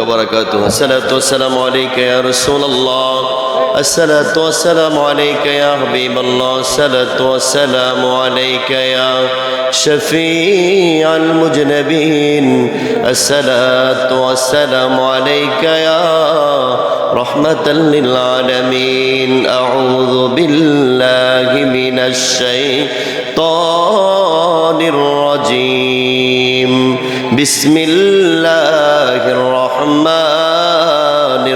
وبركاته. الصلاة والسلام عليك يا رسول الله. الصلاة والسلام عليك يا حبيب الله. الصلاة والسلام عليك يا شفيع المجنبين. الصلاة والسلام عليك يا رحمة للعالمين. أعوذ بالله من الشيطان الرجيم. بسم الله الرحمن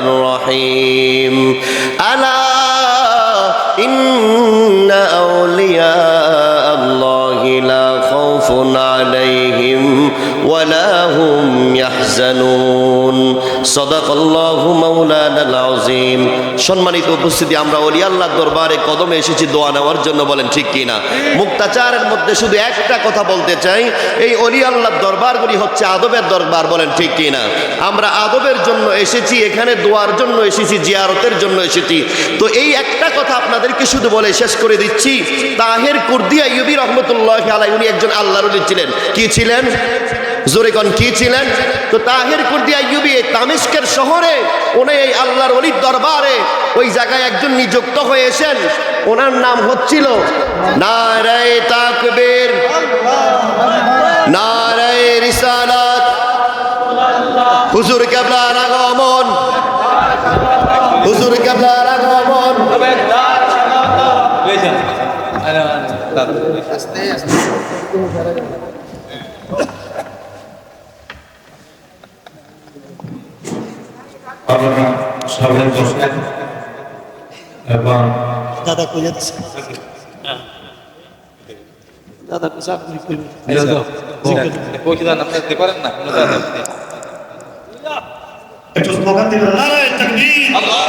الرحيم. ألا إن أولياء الله لا خوف عليهم ولا هم يحزنون صدق الله مولانا العظيم সম্মানিত উপস্থিতি আমরা ওলি আল্লাহর দরবারে কদমে এসেছি দোয়া নেওয়ার জন্য বলেন ঠিক কিনা মুক্তাচারের মধ্যে শুধু একটা কথা বলতে চাই এই অলি আল্লাহর দরবারগুলি হচ্ছে আদবের দরবার বলেন ঠিক কিনা আমরা আদবের জন্য এসেছি এখানে দোয়ার জন্য এসেছি জিয়ারতের জন্য এসেছি তো এই একটা কথা আপনাদেরকে শুধু বলে শেষ করে দিচ্ছি তাহের কুর্দিয়া ইউবি রহমতুল্লাহ আলাই উনি একজন আল্লাহর অলি ছিলেন কি ছিলেন? জোরেগন কি ছিলেন? তো তাহের কুর্দিয়া ইউবি এই তামিস্কের শহরে, উনি এই আল্লাহর অলির দরবারে ওই জায়গায় একজন নিযুক্ত হয়েছেন ওনার নাম হচ্ছিল নারায় তাকবীর। নারায় রিসালাত। হুজুর কেবলার আগমন। হুজুর কেবলার Αστέ, αστέ. Πάμε να Λοιπόν. Να τα ακούγεται. Δεν τα ακούγεται. Δεν τα ακούγεται. Όχι, δεν ακούγεται. το ακούγεται. Εκτός από αλλά